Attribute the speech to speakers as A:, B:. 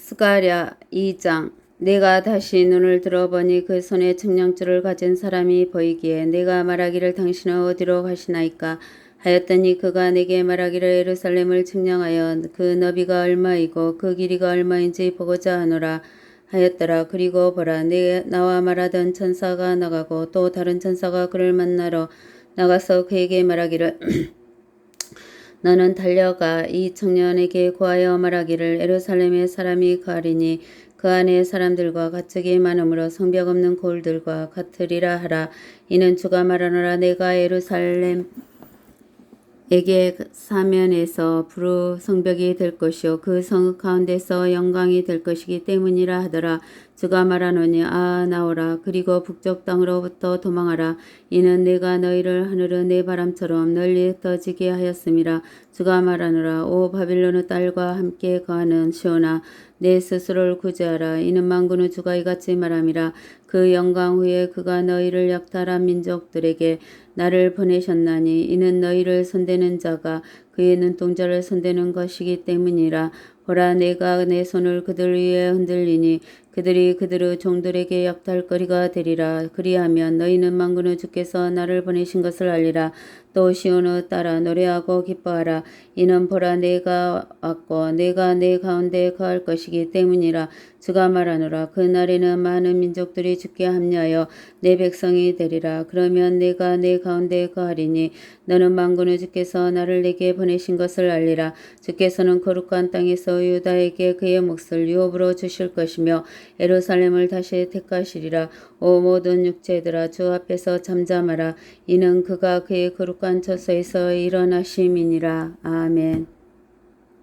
A: 스가랴 2장 내가 다시 눈을 들어보니 그 손에 청량줄을 가진 사람이 보이기에 내가 말하기를 당신은 어디로 가시나이까? 하였더니 그가 내게 말하기를 예루살렘을 측량하여 그 너비가 얼마이고 그 길이가 얼마인지 보고자 하노라 하였더라. 그리고 보라 내 나와 말하던 천사가 나가고 또 다른 천사가 그를 만나러 나가서 그에게 말하기를 너는 달려가 이 청년에게 구하여 말하기를 에루살렘의 사람이 가리니 그 안에 사람들과 가축이 많으므로 성벽 없는 골들과 같으리라 하라. 이는 주가 말하노라 내가 에루살렘 에게 사면에서 부르 성벽이 될 것이요. 그 성읍 가운데서 영광이 될 것이기 때문이라 하더라. 주가 말하노니 아 나오라. 그리고 북쪽 땅으로부터 도망하라. 이는 내가 너희를 하늘의 내 바람처럼 널리 떠지게 하였음이라. 주가 말하노라. 오 바빌론의 딸과 함께 거하는 시온아 내 스스로를 구제하라. 이는 만군의 주가 이같이 말함이라 그 영광 후에 그가 너희를 약탈한 민족들에게 나를 보내셨나니 이는 너희를 손대는 자가 그의 눈동자를 손대는 것이기 때문이라. 보라 내가 내 손을 그들 위에 흔들리니 그들이 그들의 종들에게 약탈거리가 되리라. 그리하면 너희는 만군의 주께서 나를 보내신 것을 알리라. 또 시온을 따라 노래하고 기뻐하라. 이는 보라 내가 왔고 내가 내 가운데 거할 것이기 때문이라. 주가 말하노라. 그 날에는 많은 민족들이 주께 합류하여 내 백성이 되리라. 그러면 내가 내 가운데 거하리니 너는 만군의 주께서 나를 내게 보내신 것을 알리라. 주께서는 거룩한 땅에서 유다에게 그의 몫을 유업으로 주실 것이며 예루살렘을 다시 택하시리라. 오 모든 육체들아 주 앞에서 잠잠하라. 이는 그가 그의 거룩한 처소에서 일어나심이니라. 아멘